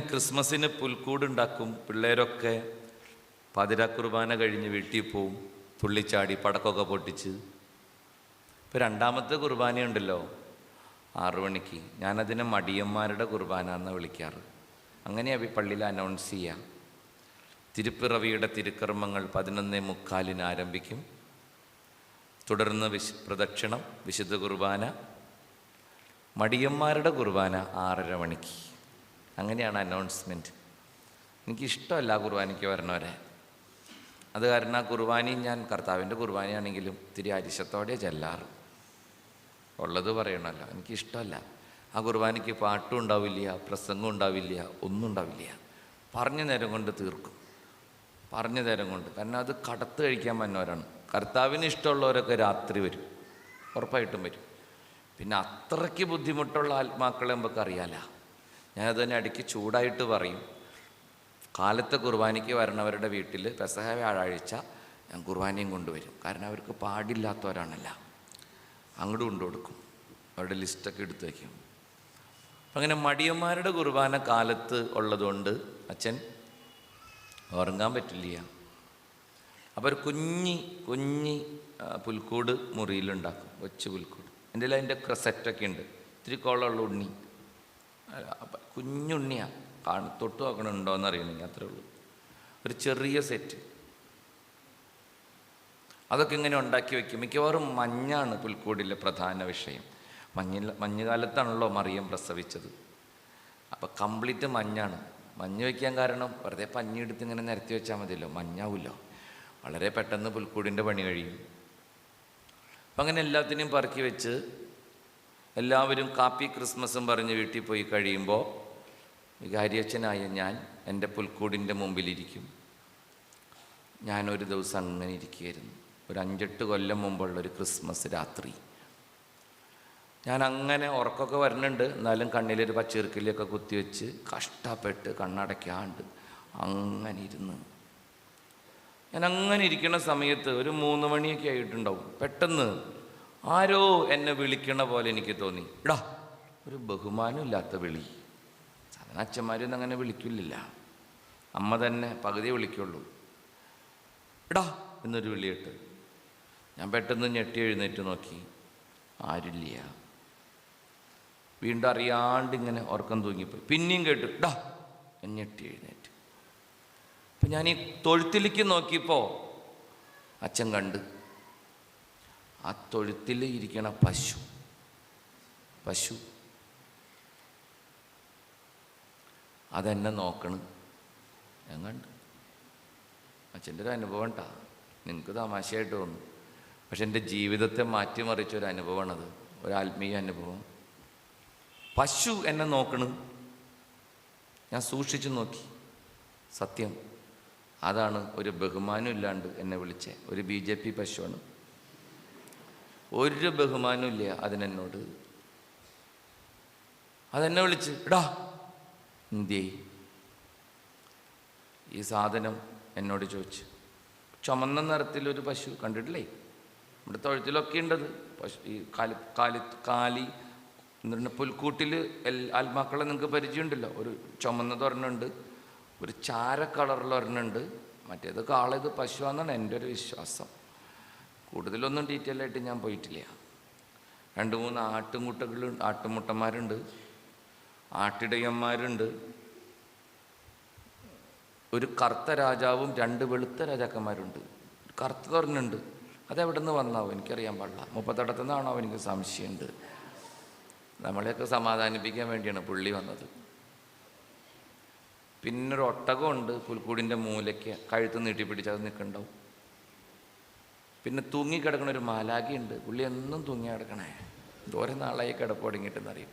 ക്രിസ്മസിന് പുൽക്കൂടുണ്ടാക്കും. പിള്ളേരൊക്കെ പതിര കുർബാന കഴിഞ്ഞ് വീട്ടിൽ പോവും. തുള്ളിച്ചാടി പടക്കമൊക്കെ പൊട്ടിച്ച്. ഇപ്പോൾ രണ്ടാമത്തെ കുർബാനയുണ്ടല്ലോ ആറു മണിക്ക്. ഞാനതിനെ മടിയന്മാരുടെ കുർബാന എന്ന് വിളിക്കാറ് അങ്ങനെയാണ് പള്ളിയിൽ അനൗൺസ് ചെയ്യാം. തിരുപ്പിറവിയുടെ തിരുക്കർമ്മങ്ങൾ പതിനൊന്നേ മുക്കാലിന് ആരംഭിക്കും. തുടർന്ന് വിശ് പ്രദക്ഷിണം വിശുദ്ധ കുർബാന. മടിയന്മാരുടെ കുർബാന ആറര മണിക്ക്. അങ്ങനെയാണ് അനൗൺസ്മെന്റ് എനിക്കിഷ്ടമല്ല കുർബാനയ്ക്ക് വരണവരെ. അത് കാരണം ആ കുർബാനയും ഞാൻ കർത്താവിന്റെ കുർബാനയാണെങ്കിലും ഇത്തിരി അരിശത്തോടെ ചെല്ലാറ്. ഉള്ളത് പറയണമല്ലോ എനിക്കിഷ്ടമല്ല. ആ കുർബാനയ്ക്ക് പാട്ടും ഉണ്ടാവില്ല പ്രസംഗം ഉണ്ടാവില്ല ഒന്നും ഉണ്ടാവില്ല. പറഞ്ഞ നേരം കൊണ്ട് തീർക്കും. പറഞ്ഞ നേരം കൊണ്ട്. കാരണം അത് കടത്ത് കഴിക്കാൻ വന്നവരാണ്. കർത്താവിന് ഇഷ്ടമുള്ളവരൊക്കെ രാത്രി വരും. ഉറപ്പായിട്ടും വരും. പിന്നെ അത്രയ്ക്ക് ബുദ്ധിമുട്ടുള്ള ആത്മാക്കളെ നമുക്ക് അറിയാല ഞാനത് തന്നെ ഇടയ്ക്ക് ചൂടായിട്ട് പറയും. കാലത്തെ കുർബാനയ്ക്ക് വരണവരുടെ വീട്ടിൽ പെസഹ വ്യാഴാഴ്ച ഞാൻ കുർബാനയും കൊണ്ടുവരും. കാരണം അവർക്ക് പാടില്ലാത്തവരാണല്ല. അങ്ങോട്ട് കൊണ്ടുകൊടുക്കും അവരുടെ ലിസ്റ്റൊക്കെ എടുത്ത് വയ്ക്കും. അങ്ങനെ മടിയന്മാരുടെ കുർബാന കാലത്ത് ഉള്ളതുകൊണ്ട് അച്ഛൻ ഉറങ്ങാൻ പറ്റില്ല. അപ്പോൾ ഒരു കുഞ്ഞി കുഞ്ഞി പുൽക്കൂട് മുറിയിലുണ്ടാക്കും. കൊച്ചു പുൽക്കൂട്. എന്റെ അതിന്റെ ക്രസറ്റൊക്കെ ഉണ്ട്. ഇത്തിരി കോളമുള്ള ഉണ്ണി. അപ്പം കുഞ്ഞുണ്ണിയാണ് കാണും തൊട്ട് നോക്കണുണ്ടോ എന്ന് അറിയണമെങ്കിൽ അത്രേ ഉള്ളൂ. ഒരു ചെറിയ സെറ്റ് അതൊക്കെ ഇങ്ങനെ ഉണ്ടാക്കി വെക്കും. മിക്കവാറും മഞ്ഞാണ് പുൽക്കൂടിലെ പ്രധാന വിഷയം. മഞ്ഞിൽ മഞ്ഞുകാലത്താണല്ലോ മറിയം പ്രസവിച്ചത്. അപ്പോൾ കംപ്ലീറ്റ് മഞ്ഞാണ്. മഞ്ഞ് വയ്ക്കാൻ കാരണം വെറുതെ പഞ്ഞെടുത്ത് ഇങ്ങനെ നിരത്തി വെച്ചാൽ മതിയല്ലോ. മഞ്ഞാവില്ലോ വളരെ പെട്ടെന്ന് പുൽക്കൂടിന്റെ പണി കഴിയും. അപ്പം അങ്ങനെ എല്ലാത്തിനെയും പറക്കി വെച്ച് എല്ലാവരും കാപ്പി ക്രിസ്മസും പറഞ്ഞ് വീട്ടിൽ പോയി കഴിയുമ്പോൾ വികാരിയച്ഛനായ ഞാൻ എന്റെ പുൽക്കൂടിന്റെ മുമ്പിലിരിക്കും. ഞാനൊരു ദിവസം അങ്ങനെ ഇരിക്കുകയായിരുന്നു. ഒരു അഞ്ചെട്ട് കൊല്ലം മുമ്പുള്ള ഒരു ക്രിസ്മസ് രാത്രി. ഞാൻ അങ്ങനെ ഉറക്കമൊക്കെ വരുന്നുണ്ട് എന്നാലും കണ്ണിലൊരു പച്ചീർക്കിലൊക്കെ കുത്തിവെച്ച് കഷ്ടപ്പെട്ട് കണ്ണടയ്ക്കാണ്ട് അങ്ങനെ ഇരുന്ന്. ഞാൻ അങ്ങനെ ഇരിക്കുന്ന സമയത്ത് ഒരു മൂന്ന് മണിയൊക്കെ ആയിട്ടുണ്ടാവും. പെട്ടെന്ന് ആരോ എന്നെ വിളിക്കണ പോലെ എനിക്ക് തോന്നി. ഇടാ ഒരു ബഹുമാനമില്ലാത്ത വിളി. സാധാരണ അച്ഛന്മാരൊന്നും അങ്ങനെ വിളിക്കില്ല അമ്മ തന്നെ പകുതി വിളിക്കുള്ളൂ. ഇടാ എന്നൊരു വിളിയിട്ട് ഞാൻ പെട്ടെന്ന് ഞെട്ടി എഴുന്നേറ്റ് നോക്കി. ആരില്ല വീണ്ടും അറിയാണ്ട് ഇങ്ങനെ ഉറക്കം തൂങ്ങിപ്പോയി. പിന്നെയും കേട്ടു ഇടാ ഞെട്ടി എഴുന്നേറ്റ്. അപ്പം ഞാൻ ഈ തൊഴുത്തിലേക്ക് നോക്കിയപ്പോൾ അച്ഛൻ കണ്ട്. ആ തൊഴുത്തിൽ ഇരിക്കണ പശു. പശു. അതെന്നെ നോക്കണം. കണ്ടു. അച്ഛന്റെ ഒരു അനുഭവം ഉണ്ടാ നിങ്ങൾക്ക് തമാശയായിട്ട് തോന്നും പക്ഷെ എന്റെ ജീവിതത്തെ മാറ്റിമറിച്ച ഒരു അത് ഒരു ആത്മീയ അനുഭവം. പശു എന്നെ നോക്കണം. ഞാൻ സൂക്ഷിച്ചു നോക്കി. സത്യം. അതാണ് ഒരു ബഹുമാനം ഇല്ലാണ്ട് എന്നെ വിളിച്ചേ. ഒരു ബി ജെ പി പശുവാണ്. ഒരു ബഹുമാനവും ഇല്ല അതിനെന്നോട്. അതെന്നെ വിളിച്ച് ഇടാ എന്തേ ഈ സാധനം എന്നോട് ചോദിച്ചു ചുമന്ന നിറത്തിലൊരു പശു കണ്ടിട്ടില്ലേ? ഇവിടെ തൊഴുത്തിലൊക്കെ ഉണ്ടത്. പശു ഈ കാലി കാലി കാലി എന്നിട്ട് പുൽക്കൂട്ടിൽ എൽ ആത്മാക്കളെ നിങ്ങൾക്ക് പരിചയമുണ്ടല്ലോ. ഒരു ചുമന്നത് ഒരെണ്ണമുണ്ട് ഒരു ചാര കളറിലൊരെണ്ണുണ്ട് മറ്റേത് കാളത് പശുവാണെന്നാണ് എന്റെ ഒരു വിശ്വാസം. കൂടുതലൊന്നും ഡീറ്റെയിൽ ആയിട്ട് ഞാൻ പോയിട്ടില്ല. രണ്ട് മൂന്ന് ആട്ടുമുട്ടകൾ ആട്ടുമുട്ടന്മാരുണ്ട്. ആട്ടിടയന്മാരുണ്ട്. ഒരു കറുത്ത രാജാവും രണ്ട് വെളുത്ത രാജാക്കന്മാരുണ്ട്. കറുത്ത തുറന്നുണ്ട് അതെവിടെ നിന്ന് വന്നാവും എനിക്കറിയാൻ പാടില്ല. മുപ്പത്തടത്തു നിന്നാണോ എനിക്ക് സംശയമുണ്ട്. നമ്മളെയൊക്കെ സമാധാനിപ്പിക്കാൻ വേണ്ടിയാണ് പുള്ളി വന്നത്. പിന്നൊരു ഒട്ടകമുണ്ട്. പുൽക്കൂടിന്റെ മൂലയ്ക്ക് കഴുത്ത് നീട്ടിപ്പിടിച്ച് അത് നിൽക്കണ്ടാവും പിന്നെ തൂങ്ങിക്കിടക്കണ ഒരു മാലാഖിയുണ്ട്. പുള്ളി എന്നും തൂങ്ങി കിടക്കണേ. ദൂരെ നാളായി കിടപ്പ് തുടങ്ങിയിട്ടെന്നറിയും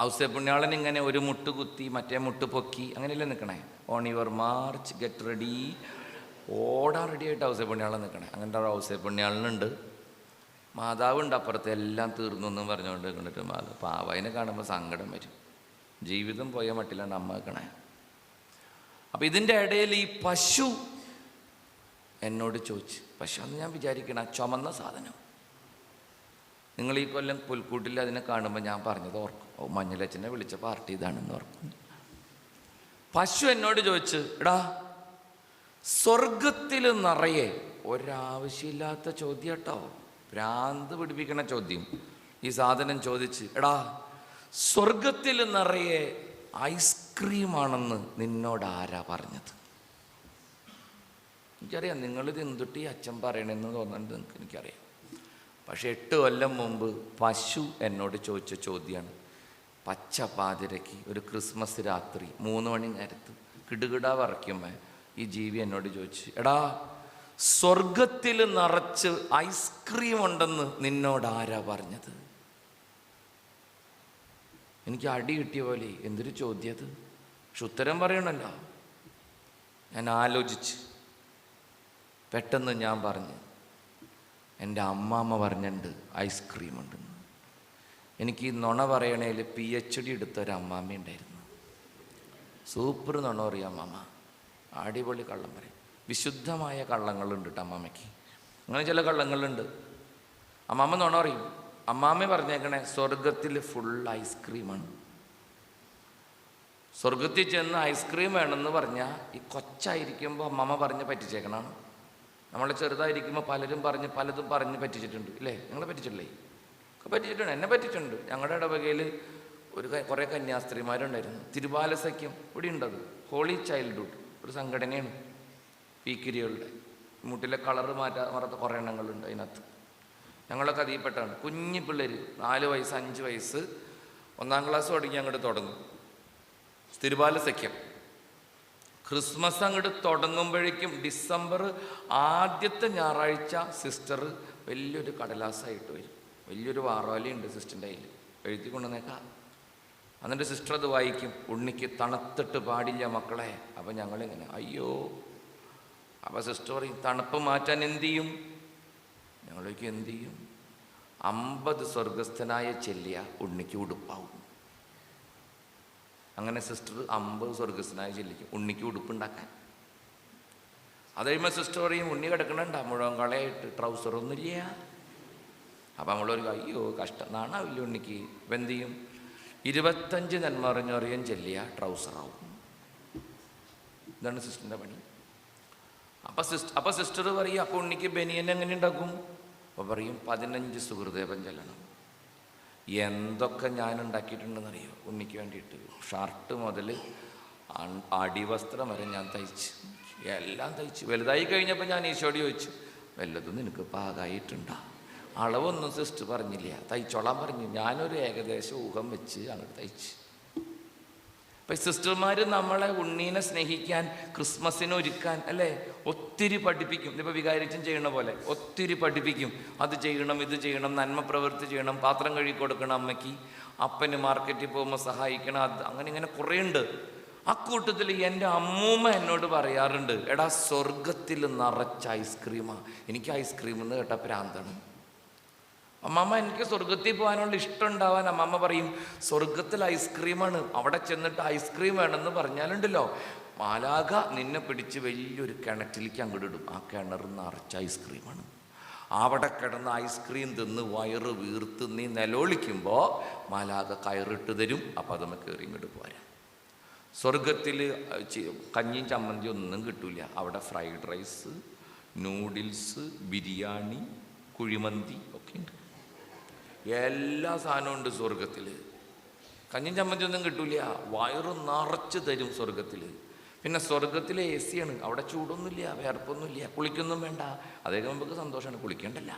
ഔസേ പുണ്യാളൻ ഇങ്ങനെ ഒരു മുട്ട് കുത്തി മറ്റേ മുട്ട് പൊക്കി അങ്ങനെയല്ലേ നിൽക്കണേ on your mark get ready ഓടാൻ റെഡി ആയിട്ട് ഔസേ പുണ്യാളൻ നിൽക്കണേ അങ്ങനത്തെ ഒരു ഔസേ പുണ്യാളനുണ്ട്. മാതാവുണ്ട് അപ്പുറത്തെ. എല്ലാം തീർന്നു എന്നും പറഞ്ഞുകൊണ്ട് കണ്ടിട്ട് മാതാവ്. പാവതിനെ കാണുമ്പോൾ സങ്കടം വരും. ജീവിതം പോയ മട്ടിലാണ് അമ്മ നിൽക്കണേ അപ്പം ഇതിന്റെ ഇടയിൽ ഈ പശു എന്നോട് ചോദിച്ചു പക്ഷെ അന്ന് ഞാൻ വിചാരിക്കണ ചുമന്ന സാധനം. നിങ്ങൾ ഈ കൊല്ലം പുൽക്കൂട്ടിൽ അതിനെ കാണുമ്പോൾ ഞാൻ പറഞ്ഞത് ഓർക്കും. ഓ മഞ്ഞലച്ചനെ വിളിച്ച പാർട്ടി ഇതാണെന്ന് ഓർക്കും. പശു എന്നോട് ചോദിച്ച് എടാ സ്വർഗത്തിൽ നിറയെ ഒരാവശ്യമില്ലാത്ത ചോദ്യം കേട്ടോ ഭ്രാന്ത് പിടിപ്പിക്കണ ചോദ്യം. ഈ സാധനം ചോദിച്ച് എടാ സ്വർഗത്തിൽ നിറയെ ഐസ്ക്രീമാണെന്ന് നിന്നോട് ആരാ പറഞ്ഞത്? എനിക്കറിയാം നിങ്ങളിത് എന്തുട്ടി അച്ഛൻ പറയണമെന്ന് തോന്നുന്നുണ്ട് നിങ്ങൾക്ക് എനിക്കറിയാം. പക്ഷേ എട്ട് കൊല്ലം മുമ്പ് പശു എന്നോട് ചോദിച്ച ചോദ്യമാണ് പച്ച പാതിരയ്ക്ക് ഒരു ക്രിസ്മസ് രാത്രി മൂന്ന് മണി നേരത്ത് കിടുകിട വറയ്ക്കുമ്പോൾ ഈ ജീവി എന്നോട് ചോദിച്ചു എടാ സ്വർഗത്തിൽ നിറച്ച് ഐസ്ക്രീം ഉണ്ടെന്ന് നിന്നോട് ആരാ പറഞ്ഞത്? എനിക്ക് അടി കിട്ടിയ പോലെ എന്തൊരു ചോദ്യത് പക്ഷെ ഉത്തരം പറയണല്ലോ. ഞാൻ ആലോചിച്ച്. പെട്ടെന്ന് ഞാൻ പറഞ്ഞു എന്റെ അമ്മാമ്മ പറഞ്ഞിട്ടുണ്ട് ഐസ്ക്രീം ഉണ്ടെന്ന് എനിക്ക് ഈ നുണ പറയണേൽ പി എച്ച് ഡി എടുത്ത ഒരു അമ്മാമ്മ ഉണ്ടായിരുന്നു. സൂപ്പർ നുണ അറിയാം അമ്മാമ്മ അടിപൊളി കള്ളം പറയും. വിശുദ്ധമായ കള്ളങ്ങളുണ്ട് കേട്ടോ അമ്മാമ്മയ്ക്ക്. അങ്ങനെ ചില കള്ളങ്ങളുണ്ട്. അമ്മാമ്മ നുണ പറയും അമ്മാമ്മ പറഞ്ഞേക്കണേ സ്വർഗത്തിൽ ഫുൾ ഐസ്ക്രീമാണ്. സ്വർഗത്തിൽ ചെന്ന് ഐസ്ക്രീം വേണമെന്ന് പറഞ്ഞാൽ ഈ കൊച്ചായിരിക്കുമ്പോൾ അമ്മമ്മ പറഞ്ഞ് പറ്റിച്ചേക്കണാണ് നമ്മളെ ചെറുതായിരിക്കുമ്പോൾ പലരും പറഞ്ഞ് പലതും പറഞ്ഞ് പറ്റിച്ചിട്ടുണ്ട്. ഇല്ലേ? നിങ്ങളെ പറ്റിച്ചിട്ടില്ലേ? പറ്റിച്ചിട്ടുണ്ട്. എന്നെ പറ്റിച്ചിട്ടുണ്ട്. ഞങ്ങളുടെ ഇടവകയിൽ ഒരു കുറെ കന്യാസ്ത്രീമാരുണ്ടായിരുന്നു. തിരുബാലസഖ്യം ഇവിടെ ഉണ്ടത് ഹോളി ചൈൽഡ്ഹുഡ് ഒരു സംഘടനയാണ് പീക്കിരികളുടെ മുട്ടിലെ കളർ മാറ്റാ മറത്ത കുറേ എണ്ണങ്ങളുണ്ട് അതിനകത്ത്. ഞങ്ങളൊക്കെ അതിൽപ്പെട്ടാണ് കുഞ്ഞു പിള്ളേർ നാല് വയസ്സ് അഞ്ച് വയസ്സ് ഒന്നാം ക്ലാസ് തുടങ്ങി അങ്ങോട്ട് തുടങ്ങും. തിരുബാല സഖ്യം ക്രിസ്മസ് അങ്ങോട്ട് തുടങ്ങുമ്പോഴേക്കും ഡിസംബർ ആദ്യത്തെ ഞായറാഴ്ച സിസ്റ്റർ വലിയൊരു കടലാസായിട്ട് വരും. വലിയൊരു വാറോലയുണ്ട് സിസ്റ്ററിന്റെ കയ്യിൽ. എഴുതി കൊണ്ടുവന്നേക്കാം. എന്നിട്ട് സിസ്റ്റർ അത് വായിക്കും. ഉണ്ണിക്ക് തണുത്തിട്ട് പാടില്ല മക്കളെ. അപ്പം ഞങ്ങളിങ്ങനെ അയ്യോ. അപ്പം സിസ്റ്റർ പറയും തണുപ്പ് മാറ്റാൻ എന്ത് ചെയ്യും? ഞങ്ങളേക്ക് എന്ത് ചെയ്യും? അമ്പത് സ്വർഗസ്ഥനായ ചെല്ലിയ ഉണ്ണിക്ക് ഉടുപ്പാവും. അങ്ങനെ സിസ്റ്റർ അമ്പത് സ്വർഗസ്ഥനായി ചെല്ലിക്കും. ഉണ്ണിക്ക് ഉടുപ്പുണ്ടാക്കാൻ. അത് കഴിയുമ്പോൾ സിസ്റ്റർ പറയും ഉണ്ണി കിടക്കണണ്ട? മുഴുവൻ കളയായിട്ട് ട്രൗസറൊന്നുമില്ല അപ്പം നമ്മളൊരു അയ്യോ കഷ്ടം. നാണാവില്ല ഉണ്ണിക്ക്? ഇപ്പം എന്ത് ചെയ്യും? ഇരുപത്തഞ്ച് നന്മറിഞ്ഞറിയാൻ ചെല്ലിയ ട്രൗസറാവും. ഇതാണ് സിസ്റ്ററിന്റെ പണി. അപ്പം സിസ്റ്റർ അപ്പം സിസ്റ്റർ പറയും അപ്പോൾ ഉണ്ണിക്ക് ബനിയൻ എങ്ങനെ ഉണ്ടാക്കും? അപ്പോൾ പറയും പതിനഞ്ച് സുഹൃദേവൻ ചെല്ലണം. എന്തൊക്കെ ഞാൻ ഉണ്ടാക്കിയിട്ടുണ്ടെന്നറിയോ ഉണ്ണിക്ക് വേണ്ടിയിട്ട്. ഷർട്ട് മുതൽ അടിവസ്ത്രം വരെ ഞാൻ തയ്ച്ച്. എല്ലാം തയ്ച്ച്. വലുതായി കഴിഞ്ഞപ്പോൾ ഞാൻ ഈശോടി ചോദിച്ചു വല്ലതും നിനക്ക് പാകമായിട്ടുണ്ടോ അളവൊന്നും സിസ്റ്റർ പറഞ്ഞില്ല. തയ്ച്ചോളാൻ പറഞ്ഞു. ഞാനൊരു ഏകദേശം ഊഹം വെച്ച് അങ്ങോട്ട് തയ്ച്ച്. അപ്പം സിസ്റ്റർമാർ നമ്മളെ ഉണ്ണീനെ സ്നേഹിക്കാൻ ക്രിസ്മസിനെ ഒരുക്കാൻ അല്ലേ? ഒത്തിരി പഠിപ്പിക്കും. ഇതിപ്പോൾ വികാരിച്ചും ചെയ്യണ പോലെ ഒത്തിരി പഠിപ്പിക്കും. അത് ചെയ്യണം ഇത് ചെയ്യണം നന്മ പ്രവൃത്തി ചെയ്യണം പാത്രം കഴുകി കൊടുക്കണം അമ്മയ്ക്ക് അപ്പന് മാർക്കറ്റിൽ പോകുമ്പോൾ സഹായിക്കണം അത് അങ്ങനെ ഇങ്ങനെ കുറേ ഉണ്ട് അക്കൂട്ടത്തിൽ എന്റെ അമ്മൂമ്മ എന്നോട് പറയാറുണ്ട് എടാ സ്വർഗത്തിൽ നിറച്ച ഐസ്ക്രീമാണ് എനിക്ക് ഐസ്ക്രീം എന്ന് കേട്ട പ്രാന്താണ്. അമ്മമ്മ എനിക്ക് സ്വർഗത്തിൽ പോകാനുള്ള ഇഷ്ടം ഉണ്ടാവാൻ അമ്മമ്മ പറയും സ്വർഗത്തിൽ ഐസ്ക്രീമാണ് അവിടെ ചെന്നിട്ട് ഐസ്ക്രീം വേണമെന്ന് പറഞ്ഞാലുണ്ടല്ലോ. മാലാക നിന്നെ പിടിച്ച് വലിയൊരു കിണറ്റിലേക്ക് അങ്ങോട്ട് ഇടും. ആ കിണർ നിറച്ച ഐസ്ക്രീമാണ്. അവിടെ കിടന്ന് ഐസ്ക്രീം തിന്ന് വയറ് വീർത്ത് നീ നിലവിളിക്കുമ്പോൾ മാലാക കയറിട്ട് തരും. അപ്പം അത് നമുക്ക് കയറി ഇങ്ങോട്ട് പോരാ. സ്വർഗത്തിൽ കഞ്ഞിയും ചമ്മന്തിയും ഒന്നും കിട്ടൂല. അവിടെ fried rice noodles biryani kuzhimanthi ഒക്കെ ഉണ്ട്. എല്ലാ സാധനവും ഉണ്ട് സ്വർഗത്തിൽ കഞ്ഞും ചമ്മന്തി ഒന്നും കിട്ടൂല വയറ് നിറച്ച് തരും സ്വർഗത്തിൽ പിന്നെ സ്വർഗത്തിലെ എ സിയാണ് അവിടെ ചൂടൊന്നുമില്ല വേർപ്പൊന്നുമില്ല കുളിക്കൊന്നും വേണ്ട. അതേ നമുക്ക് സന്തോഷമാണ് കുളിക്കേണ്ടല്ല.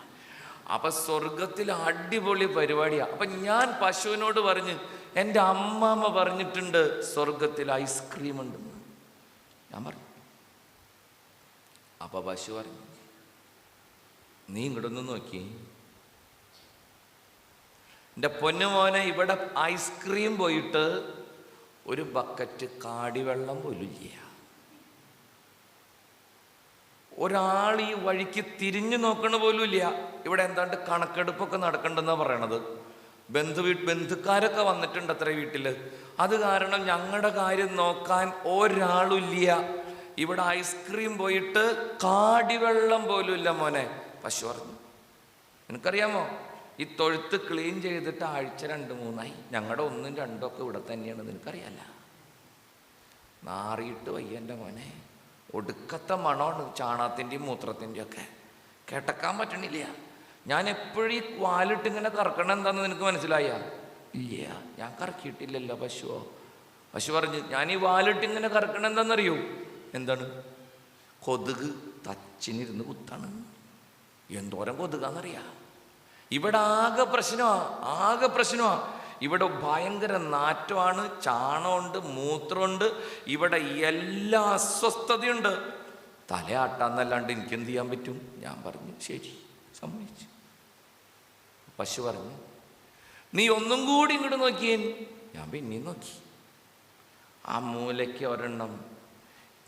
അപ്പം സ്വർഗത്തിൽ അടിപൊളി പരിപാടിയാണ് അപ്പം ഞാൻ പശുവിനോട് പറഞ്ഞ് എന്റെ അമ്മാമ്മ പറഞ്ഞിട്ടുണ്ട് സ്വർഗത്തിൽ ഐസ്ക്രീം ഉണ്ടെന്ന്. ഞാൻ പറഞ്ഞു. അപ്പം പശു പറഞ്ഞു നീ ഇങ്ങോട്ടൊന്ന് നോക്കി. എന്റെ പൊന്നുമോനെ ഇവിടെ ഐസ്ക്രീം പോയിട്ട് ഒരു ബക്കറ്റ് കാടിവെള്ളം പോലും ഇല്ല. ഒരാൾ ഈ വഴിക്ക് തിരിഞ്ഞു നോക്കണ പോലും ഇല്ല. ഇവിടെ എന്താണ്ട് കണക്കെടുപ്പൊക്കെ നടക്കണ്ടെന്നാണ് പറയണത്. ബന്ധു വീ ബന്ധുക്കാരൊക്കെ വന്നിട്ടുണ്ട് അത്ര വീട്ടിൽ അത് കാരണം ഞങ്ങളുടെ കാര്യം നോക്കാൻ ഒരാളുമില്ല ഇവിടെ ഐസ്ക്രീം പോയിട്ട് കാടിവെള്ളം പോലും ഇല്ല മോനെ. പശു പറഞ്ഞു നിനക്കറിയാമോ? ഈ തൊഴുത്ത് ക്ലീൻ ചെയ്തിട്ട് ആഴ്ച രണ്ട് മൂന്നായി. ഞങ്ങളുടെ ഒന്നും രണ്ടും ഒക്കെ ഇവിടെ തന്നെയാണ് നിനക്കറിയാല്ല നാറിയിട്ട് വയ്യ എന്റെ മോനെ. ഒടുക്കത്തെ മണമാണ് ചാണകത്തിന്റെയും മൂത്രത്തിന്റെയും ഒക്കെ. കേട്ടക്കാൻ പറ്റണില്ല. ഞാൻ എപ്പോഴും ഈ വാലിട്ട് ഇങ്ങനെ കറക്കണം എന്താണെന്ന് നിനക്ക് മനസ്സിലായ? ഇല്ല ഞാൻ കറക്കിയിട്ടില്ലല്ലോ പശുവോ. പശു പറഞ്ഞു ഞാൻ ഈ വാലിട്ട് ഇങ്ങനെ കറക്കണം എന്താണെന്നറിയോ എന്താണ്? കൊതുക് തച്ചിനിരുന്ന് കുത്താണ്. എന്തോരം കൊതുകാന്നറിയാ? ഇവിടെ ആകെ പ്രശ്നമാ ആകെ പ്രശ്നമാ. ഇവിടെ ഭയങ്കര നാറ്റമാണ് ചാണമുണ്ട് മൂത്രമുണ്ട്. ഇവിടെ എല്ലാ അസ്വസ്ഥതയുണ്ട്. തലയാട്ടാന്നല്ലാണ്ട് എനിക്ക് എന്ത് ചെയ്യാൻ പറ്റും? ഞാൻ പറഞ്ഞു ശരി സമ്മതിച്ചു. പശു പറഞ്ഞു നീ ഒന്നും കൂടി ഇങ്ങോട്ട് നോക്കിയേൻ ഞാൻ പിന്നെയും നോക്കി. ആ മൂലയ്ക്ക് ഒരെണ്ണം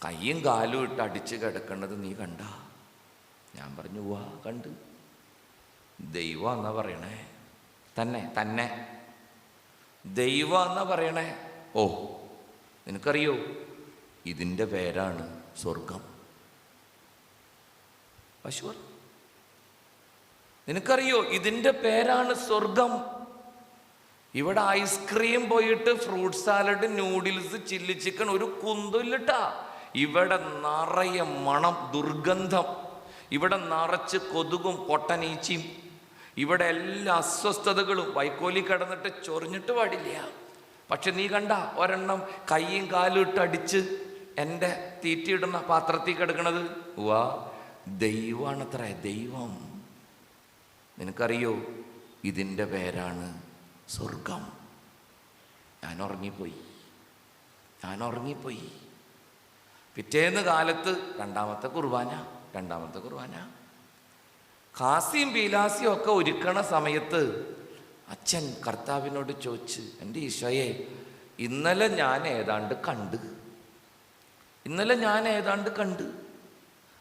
കയ്യും കാലും ഇട്ട് അടിച്ച് കിടക്കുന്നത് നീ കണ്ട? ഞാൻ പറഞ്ഞു വാ കണ്ട്. ദൈവം എന്നാ പറയണേ? തന്നെ തന്നെ. ദൈവം എന്നാ പറയണേ? ഓ നിനക്കറിയോ? ഇതിന്റെ പേരാണ് സ്വർഗം പശു നിനക്കറിയോ? ഇതിന്റെ പേരാണ് സ്വർഗം ഇവിടെ ഐസ്ക്രീം പോയിട്ട് fruit salad noodles chilli chicken ഒരു കുന്തുല്ലിട്ടാ. ഇവിടെ നിറയെ മണം ദുർഗന്ധം. ഇവിടെ നിറച്ച് കൊതുകും പൊട്ടനീച്ചയും ഇവിടെ എല്ലാ അസ്വസ്ഥതകളും വൈക്കോലി കിടന്നിട്ട് ചൊറിഞ്ഞിട്ട് പാടില്ല. പക്ഷെ നീ കണ്ട ഒരെണ്ണം കൈയും കാലും ഇട്ട് അടിച്ച് എന്റെ തീറ്റിയിടുന്ന പാത്രത്തിൽ കിടക്കണത്. വാ ദൈവമാണത്രേ ദൈവം. നിനക്കറിയോ ഇതിന്റെ പേരാണ് സ്വർഗം ഞാൻ ഉറങ്ങിപ്പോയി. ഞാൻ ഉറങ്ങിപ്പോയി. പിറ്റേന്ന് കാലത്ത് രണ്ടാമത്തെ കുർബാന രണ്ടാമത്തെ കുർബാന. ഖാസിയും ബീലാസിയും ഒക്കെ ഒരുക്കണ സമയത്ത് അച്ഛൻ കർത്താവിനോട് ചോദിച്ച് എന്റെ ഈശോയെ ഇന്നലെ ഞാൻ ഏതാണ്ട് കണ്ട്. ഇന്നലെ ഞാൻ ഏതാണ്ട് കണ്ട്.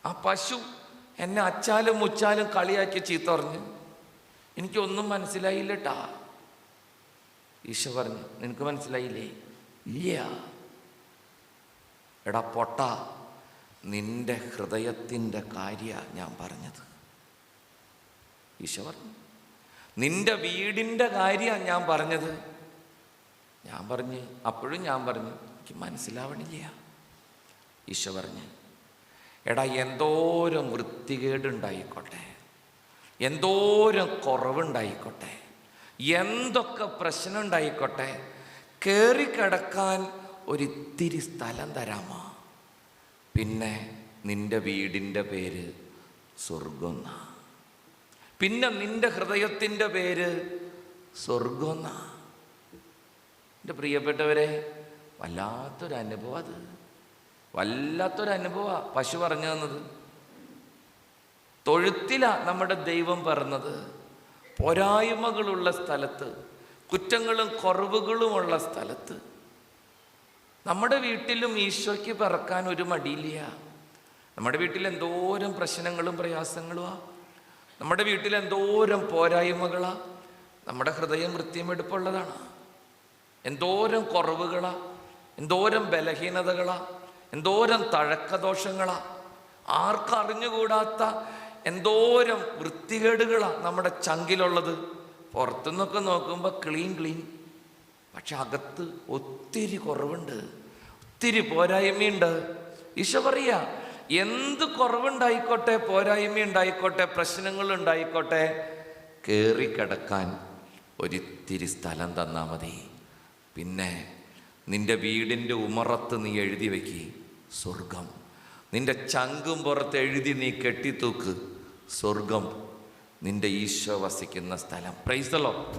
ആ പശു എന്നെ അച്ചാലും മുച്ചാലും കളിയാക്കി ചീത്ത പറഞ്ഞു. എനിക്കൊന്നും മനസ്സിലായില്ലട്ടാ. ഈശോ പറഞ്ഞു നിനക്ക് മനസ്സിലായില്ലേ? ഇല്ല. എടാ പൊട്ട നിന്റെ ഹൃദയത്തിന്റെ കാര്യ ഞാൻ പറഞ്ഞത്. ഈശോ പറഞ്ഞു. നിന്റെ വീടിന്റെ കാര്യമാണ് ഞാൻ പറഞ്ഞത്. ഞാൻ പറഞ്ഞ് അപ്പോഴും ഞാൻ പറഞ്ഞു എനിക്ക് മനസ്സിലാവണില്ല. ഈശോ പറഞ്ഞു എടാ എന്തോരം വൃത്തികേടുണ്ടായിക്കോട്ടെ. എന്തോരം കുറവുണ്ടായിക്കോട്ടെ. എന്തൊക്കെ പ്രശ്നം ഉണ്ടായിക്കോട്ടെ കയറി കിടക്കാൻ ഒരിത്തിരി സ്ഥലം തരാമോ? പിന്നെ നിന്റെ വീടിന്റെ പേര് സ്വർഗം. പിന്നെ നിന്റെ ഹൃദയത്തിന്റെ പേര് സ്വർഗന്ന എന്റെ പ്രിയപ്പെട്ടവരെ വല്ലാത്തൊരനുഭവം അത്. വല്ലാത്തൊരു അനുഭവമാണ് പശു പറഞ്ഞു തന്നത്. തൊഴുത്തില നമ്മുടെ ദൈവം പറഞ്ഞത്. പോരായ്മകളുള്ള സ്ഥലത്ത് കുറ്റങ്ങളും കുറവുകളുമുള്ള സ്ഥലത്ത്. നമ്മുടെ വീട്ടിലും ഈശോയ്ക്ക് പറക്കാൻ ഒരു മടിയില്ല. നമ്മുടെ വീട്ടിൽ എന്തോരം പ്രശ്നങ്ങളും പ്രയാസങ്ങളുമാ. നമ്മുടെ വീട്ടിൽ എന്തോരം പോരായ്മകളാ നമ്മുടെ ഹൃദയം വൃത്തിയുമെടുപ്പുള്ളതാണ് എന്തോരം കുറവുകളാ എന്തോരം ബലഹീനതകളാ എന്തോരം തഴക്കദോഷങ്ങളാ. ആർക്കറിഞ്ഞുകൂടാത്ത എന്തോരം വൃത്തികേടുകളാ നമ്മുടെ ചങ്കിലുള്ളത്. പുറത്തുനിന്നൊക്കെ നോക്കുമ്പോൾ ക്ലീൻ ക്ലീൻ. പക്ഷെ അകത്ത് ഒത്തിരി കുറവുണ്ട് ഒത്തിരി പോരായ്മയുണ്ട്. ഈശോ പറയാ എന്ത് കുറവുണ്ടായിക്കോട്ടെ പോരായ്മ ഉണ്ടായിക്കോട്ടെ പ്രശ്നങ്ങൾ ഉണ്ടായിക്കോട്ടെ കയറി കിടക്കാൻ ഒരിത്തിരി സ്ഥലം തന്നാൽ മതി. പിന്നെ നിന്റെ വീടിന്റെ ഉമറത്ത് നീ എഴുതി വയ്ക്കി സ്വർഗം. നിന്റെ ചങ്കും പുറത്ത് എഴുതി നീ കെട്ടിത്തൂക്ക് സ്വർഗം. നിന്റെ ഈശോ വസിക്കുന്ന സ്ഥലം. പ്രൈസലോ